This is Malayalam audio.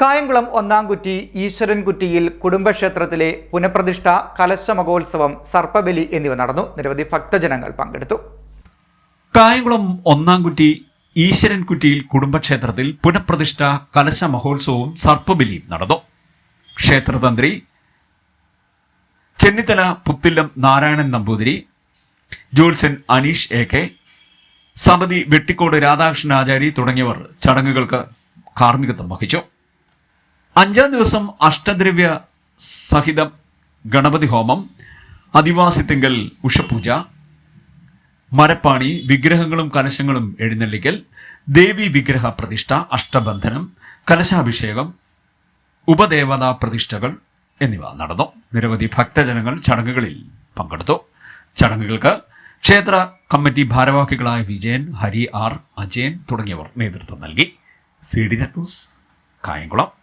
കായംകുളം ഒന്നാംകുറ്റി ഈശ്വരൻകുറ്റിയിൽ കുടുംബക്ഷേത്രത്തിലെ പുനഃപ്രതിഷ്ഠ കലശ മഹോത്സവം സർപ്പബലി എന്നിവ നടന്നു. നിരവധി ഭക്തജനങ്ങൾ പങ്കെടുത്തു. കായംകുളം ഒന്നാംകുറ്റി ഈശ്വരൻകുറ്റിയിൽ കുടുംബക്ഷേത്രത്തിൽ പുനഃപ്രതിഷ്ഠ കലശ മഹോത്സവവും സർപ്പബലിയും നടന്നു. ക്ഷേത്രതന്ത്രി ചെന്നിത്തല പുത്തില്ലം നാരായണൻ നമ്പൂതിരി ജോത്സൻ അനീഷ് എ കെ സമിതി വെട്ടിക്കോട് രാധാകൃഷ്ണൻ ആചാരി തുടങ്ങിയവർ ചടങ്ങുകൾക്ക് കാർമ്മികത്വം വഹിച്ചു. അഞ്ചാം ദിവസം അഷ്ടദ്രവ്യ സഹിതം ഗണപതി ഹോമം അദിവാസിത്തിങ്കൽ ഉഷപൂജ മരപ്പാണി വിഗ്രഹങ്ങളും കലശങ്ങളും എഴുന്നള്ളിക്കൽ ദേവി വിഗ്രഹ പ്രതിഷ്ഠ അഷ്ടബന്ധനം കലശാഭിഷേകം ഉപദേവതാ പ്രതിഷ്ഠകൾ എന്നിവ നടന്നു. നിരവധി ഭക്തജനങ്ങൾ ചടങ്ങുകളിൽ പങ്കെടുത്തു. ചടങ്ങുകൾക്ക് ക്ഷേത്ര കമ്മിറ്റി ഭാരവാഹികളായ വിജയൻ ഹരി ആർ അജയൻ തുടങ്ങിയവർ നേതൃത്വം നൽകി. C D net news Kayamkulam.